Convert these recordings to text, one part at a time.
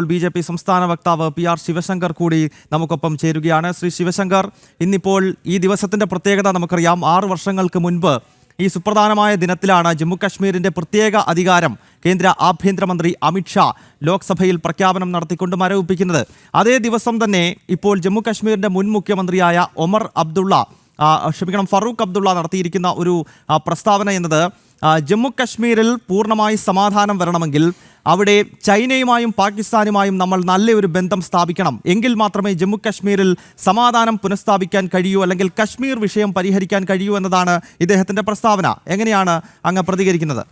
ഇപ്പോൾ B J P സംസ്ഥാന വക്താവ് പി ആർ ശിവശങ്കർ കൂടി നമുക്കൊപ്പം ചേരുകയാണ്. ശ്രീ ശിവശങ്കർ ഇന്നിപ്പോൾ ഈ ദിവസത്തിന്റെ പ്രത്യേകത നമുക്കറിയാം. ആറ് വർഷങ്ങൾക്ക് മുൻപ് ഈ സുപ്രധാനമായ ദിനത്തിലാണ് ജമ്മു കാശ്മീരിന്റെ പ്രത്യേക അധികാരം കേന്ദ്ര ആഭ്യന്തരമന്ത്രി അമിത്ഷാ ലോക്സഭയിൽ പ്രഖ്യാപനം നടത്തിക്കൊണ്ട് മരവിപ്പിക്കുന്നത്. അതേ ദിവസം തന്നെ ഇപ്പോൾ ജമ്മു കാശ്മീരിന്റെ മുൻ മുഖ്യമന്ത്രിയായ ഒമർ അബ്ദുള്ള ക്ഷമിക്കണം ഫറൂഖ് അബ്ദുള്ള നടത്തിയിരിക്കുന്ന ഒരു പ്രസ്താവന എന്നത് ജമ്മു കശ്മീരിൽ പൂർണമായി സമാധാനം വരണമെങ്കിൽ അവിടെ ചൈനയുമായും പാകിസ്ഥാനുമായും നമ്മൾ നല്ലൊരു ബന്ധം സ്ഥാപിക്കണം. എങ്കിൽ മാത്രമേ ജമ്മു കശ്മീരിൽ സമാധാനം പുനഃസ്ഥാപിക്കാൻ കഴിയൂ അല്ലെങ്കിൽ കശ്മീർ വിഷയം പരിഹരിക്കാൻ കഴിയൂ എന്നതാണ് ഇദ്ദേഹത്തിന്റെ പ്രസ്താവന. എങ്ങനെയാണ് അങ്ങ് പ്രതികരിക്കുന്നത്?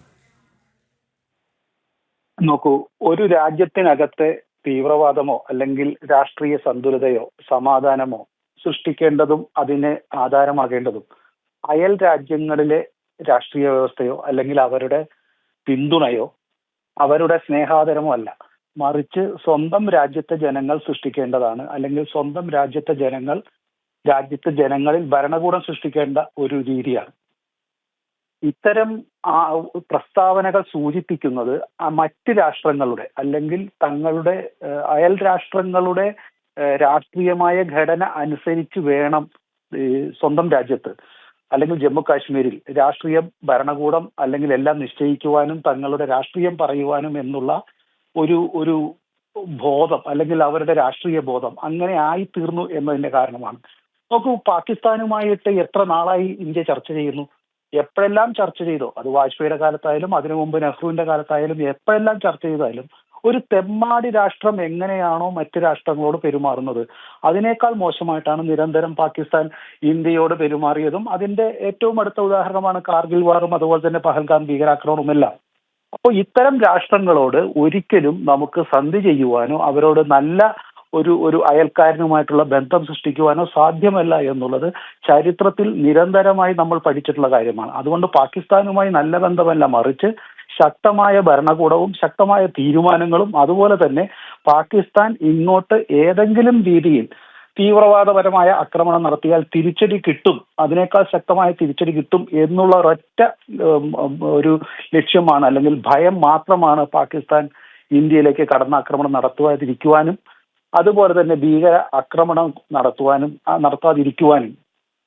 നോക്കൂ ഒരു രാജ്യത്തിനകത്തെ തീവ്രവാദമോ അല്ലെങ്കിൽ രാഷ്ട്രീയ സന്തുലിതയോ സമാധാനമോ സൃഷ്ടിക്കേണ്ടതും അതിന് ആധാരമാകേണ്ടതും അയൽ രാജ്യങ്ങളിലെ രാഷ്ട്രീയ വ്യവസ്ഥയോ അല്ലെങ്കിൽ അവരുടെ പിന്തുണയോ അവരുടെ സ്നേഹാദരമോ അല്ല. മറിച്ച് സ്വന്തം രാജ്യത്തെ ജനങ്ങൾ സൃഷ്ടിക്കേണ്ടതാണ്. അല്ലെങ്കിൽ സ്വന്തം രാജ്യത്തെ ജനങ്ങൾ രാജ്യത്തെ ജനങ്ങളിൽ ഭരണകൂടം സൃഷ്ടിക്കേണ്ട ഒരു രീതിയാണ്. ഇത്തരം പ്രസ്താവനകൾ സൂചിപ്പിക്കുന്നത് മറ്റ് രാഷ്ട്രങ്ങളുടെ അല്ലെങ്കിൽ തങ്ങളുടെ അയൽ രാഷ്ട്രങ്ങളുടെ രാഷ്ട്രീയമായ ഘടന അനുസരിച്ച് വേണം സ്വന്തം രാജ്യത്ത്. അല്ലെങ്കിൽ ജമ്മു കാശ്മീരിൽ രാഷ്ട്രീയ ഭരണകൂടം അല്ലെങ്കിൽ എല്ലാം നിശ്ചയിക്കുവാനും തങ്ങളുടെ രാഷ്ട്രീയം പറയുവാനും എന്നുള്ള ഒരു ഒരു ബോധം അല്ലെങ്കിൽ അവരുടെ രാഷ്ട്രീയ ബോധം അങ്ങനെ ആയി തീർന്നു എന്നതിന്റെ കാരണമാണ്. നോക്കൂ പാകിസ്ഥാനുമായിട്ട് എത്ര നാളായി ഇന്ത്യ ചർച്ച ചെയ്യുന്നു? എപ്പോഴെല്ലാം ചർച്ച ചെയ്തോ? അത് വാജ്പേയിയുടെ കാലത്തായാലും അതിനു മുമ്പ് നെഹ്റുവിന്റെ കാലത്തായാലും എപ്പോഴെല്ലാം ചർച്ച ചെയ്താലും ഒരു തെമ്മാടി രാഷ്ട്രം എങ്ങനെയാണോ മറ്റു രാഷ്ട്രങ്ങളോട് പെരുമാറുന്നത്? അതിനേക്കാൾ മോശമായിട്ടാണ് നിരന്തരം പാകിസ്ഥാൻ ഇന്ത്യയോട് പെരുമാറിയതും. അതിന്റെ ഏറ്റവും അടുത്ത ഉദാഹരണമാണ് കാർഗിൽ വാറും അതുപോലെ തന്നെ പഹൽഗാം ഭീകരാക്രമണവും എല്ലാം. അപ്പോൾ ഇത്തരം രാഷ്ട്രങ്ങളോട് ഒരിക്കലും നമുക്ക് സന്ധി ചെയ്യുവാനോ അവരോട് നല്ല ഒരു ഒരു അയൽക്കാരനുമായിട്ടുള്ള ബന്ധം സൃഷ്ടിക്കുവാനോ സാധ്യമല്ല എന്നുള്ളത് ചരിത്രത്തിൽ നിരന്തരമായി നമ്മൾ പഠിച്ചിട്ടുള്ള കാര്യമാണ്. അതുകൊണ്ട് പാകിസ്ഥാനുമായി നല്ല ബന്ധമല്ല മറിച്ച് ശക്തമായ ഭരണകൂടവും ശക്തമായ തീരുമാനങ്ങളും അതുപോലെ തന്നെ പാകിസ്ഥാൻ ഇങ്ങോട്ട് ഏതെങ്കിലും രീതിയിൽ തീവ്രവാദപരമായ ആക്രമണം നടത്തിയാൽ തിരിച്ചടി കിട്ടും. അതിനേക്കാൾ ശക്തമായ തിരിച്ചടി കിട്ടും എന്നുള്ള ഒരൊറ്റ ഒരു ലക്ഷ്യമാണ് അല്ലെങ്കിൽ ഭയം മാത്രമാണ് പാകിസ്ഥാൻ ഇന്ത്യയിലേക്ക് കടന്നാക്രമണം നടത്തുവാതിരിക്കുവാനും അതുപോലെ തന്നെ ഭീകര ആക്രമണം നടത്തുവാനും നടത്താതിരിക്കുവാനും.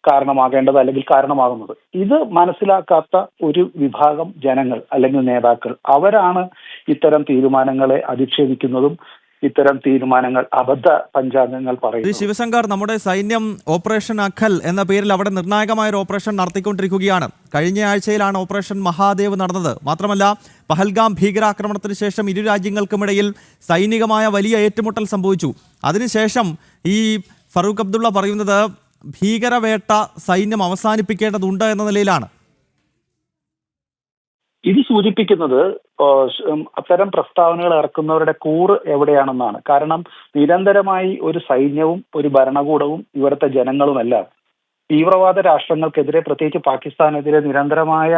കാരണമാകേണ്ടത് അല്ലെങ്കിൽ കാരണമാകുന്നത്. ഇത് മനസ്സിലാക്കാത്ത ഒരു വിഭാഗം ജനങ്ങൾ അല്ലെങ്കിൽ നേതാക്കൾ അവരാണ് ഇത്തരം തീരുമാനങ്ങളെ അധിക്ഷേപിക്കുന്നതും ഇത്തരം തീരുമാനങ്ങൾ അബദ്ധ പഞ്ചാംഗങ്ങൾ പറയും ശിവശങ്കർ നമ്മുടെ സൈന്യം ഓപ്പറേഷൻ അഖൽ എന്ന പേരിൽ അവിടെ നിർണായകമായ ഒരു ഓപ്പറേഷൻ നടത്തിക്കൊണ്ടിരിക്കുകയാണ്. കഴിഞ്ഞ ആഴ്ചയിലാണ് ഓപ്പറേഷൻ മഹാദേവ് നടന്നത്. മാത്രമല്ല പഹൽഗാം ഭീകരാക്രമണത്തിന് ശേഷം ഇരു രാജ്യങ്ങൾക്കുമിടയിൽ സൈനികമായ വലിയ ഏറ്റുമുട്ടൽ സംഭവിച്ചു. അതിനുശേഷം ഈ ഫറൂഖ് അബ്ദുള്ള പറയുന്നത് ഭീകരവേട്ട സൈന്യം അവസാനിപ്പിക്കേണ്ടതുണ്ട് എന്ന നിലയിലാണ്. ഇത് സൂചിപ്പിക്കുന്നത് അത്തരം പ്രസ്താവനകൾ ഇറക്കുന്നവരുടെ കൂറ് എവിടെയാണെന്നാണ്. കാരണം നിരന്തരമായി ഒരു സൈന്യവും ഒരു ഭരണകൂടവും ഇവിടുത്തെ ജനങ്ങളുമല്ല. തീവ്രവാദ രാഷ്ട്രങ്ങൾക്കെതിരെ പ്രത്യേകിച്ച് പാകിസ്ഥാനെതിരെ നിരന്തരമായ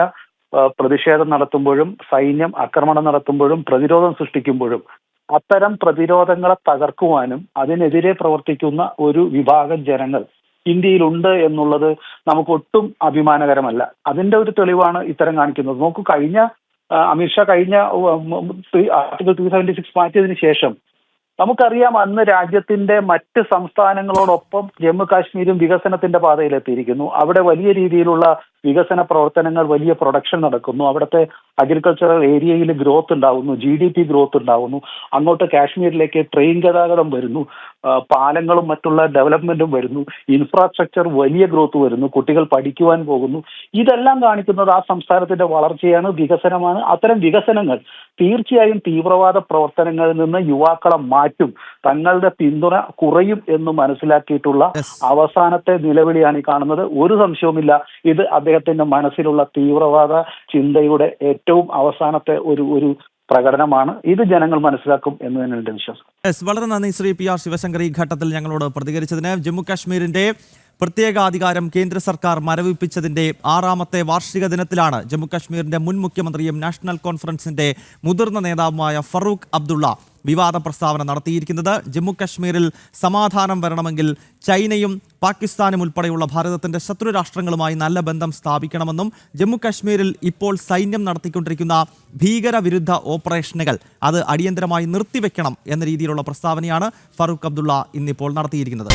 പ്രതിഷേധം നടത്തുമ്പോഴും സൈന്യം ആക്രമണം നടത്തുമ്പോഴും പ്രതിരോധം സൃഷ്ടിക്കുമ്പോഴും അത്തരം പ്രതിരോധങ്ങളെ തകർക്കുവാനും അതിനെതിരെ പ്രവർത്തിക്കുന്ന ഒരു വിഭാഗം ജനങ്ങൾ ഇന്ത്യയിലുണ്ട് എന്നുള്ളത് നമുക്ക് ഒട്ടും അഭിമാനകരമല്ല. അതിന്റെ ഒരു തെളിവാണ് ഇത്തരം കാണിക്കുന്നത്. നോക്കൂ കഴിഞ്ഞ അമിത്ഷാ കഴിഞ്ഞ ആർട്ടിക്കിൾ ടു സെവന്റി സിക്സ് മാറ്റിയതിനു ശേഷം നമുക്കറിയാം അന്ന് രാജ്യത്തിന്റെ മറ്റ് സംസ്ഥാനങ്ങളോടൊപ്പം ജമ്മു കാശ്മീരും വികസനത്തിന്റെ പാതയിലെത്തിയിരിക്കുന്നു. അവിടെ വലിയ രീതിയിലുള്ള വികസന പ്രവർത്തനങ്ങൾ വലിയ പ്രൊഡക്ഷൻ നടക്കുന്നു. അവിടുത്തെ അഗ്രികൾച്ചറൽ ഏരിയയിൽ ഗ്രോത്ത് ഉണ്ടാവുന്നു. ജി ഡി പി ഗ്രോത്ത് ഉണ്ടാവുന്നു. അങ്ങോട്ട് കാശ്മീരിലേക്ക് ട്രെയിൻ ഗതാഗതം വരുന്നു. പാലങ്ങളും മറ്റുള്ള ഡെവലപ്മെന്റും വരുന്നു. ഇൻഫ്രാസ്ട്രക്ചർ വലിയ ഗ്രോത്ത് വരുന്നു. കുട്ടികൾ പഠിക്കുവാൻ പോകുന്നു. ഇതെല്ലാം കാണിക്കുന്നത് ആ സംസ്ഥാനത്തിന്റെ വളർച്ചയാണ് വികസനമാണ്. അത്തരം വികസനങ്ങൾ തീർച്ചയായും തീവ്രവാദ പ്രവർത്തനങ്ങളിൽ നിന്ന് യുവാക്കളെ മാറ്റും. തങ്ങളുടെ പിന്തുണ കുറയും എന്ന് മനസ്സിലാക്കിയിട്ടുള്ള അവസാനത്തെ നിലവിളിയാണ് ഈ കാണുന്നത്. ഒരു സംശയവുമില്ല. ഇത് അദ്ദേഹത്തിന്റെ മനസ്സിലുള്ള തീവ്രവാദ ചിന്തയുടെ ഏറ്റവും അവസാനത്തെ ഒരു ഒരു പ്രകടനമാണ്. ഇത് ജനങ്ങൾ മനസ്സിലാക്കും എന്ന് തന്നെ എന്റെ വിശ്വാസം. വളരെ നന്ദി ശ്രീ പി ആർ ശിവശങ്കർ ഈ ഘട്ടത്തിൽ ഞങ്ങളോട് പ്രതികരിച്ചതിന്. ജമ്മു കാശ്മീരിന്റെ പ്രത്യേക അധികാരം കേന്ദ്ര സർക്കാർ മരവിപ്പിച്ചതിന്റെ ആറാമത്തെ വാർഷിക ദിനത്തിലാണ് ജമ്മു കാശ്മീരിന്റെ മുൻ മുഖ്യമന്ത്രിയും നാഷണൽ കോൺഫറൻസിന്റെ മുതിർന്ന നേതാവുമായ ഫറൂഖ് അബ്ദുള്ള വിവാദ പ്രസ്താവന നടത്തിയിരിക്കുന്നത് ജമ്മു കശ്മീരിൽ സമാധാനം വരണമെങ്കിൽ ചൈനയും പാകിസ്ഥാനും ഉൾപ്പെടെയുള്ള ഭാരതത്തിന്റെ ശത്രു രാഷ്ട്രങ്ങളുമായി നല്ല ബന്ധം സ്ഥാപിക്കണമെന്നും ജമ്മു കശ്മീരിൽ ഇപ്പോൾ സൈന്യം നടത്തിക്കൊണ്ടിരിക്കുന്ന ഭീകരവിരുദ്ധ ഓപ്പറേഷനുകൾ അത് അടിയന്തരമായി നിർത്തിവെക്കണം എന്ന രീതിയിലുള്ള പ്രസ്താവനയാണ് ഫറൂഖ് അബ്ദുള്ള ഇന്നിപ്പോൾ നടത്തിയിരിക്കുന്നത്.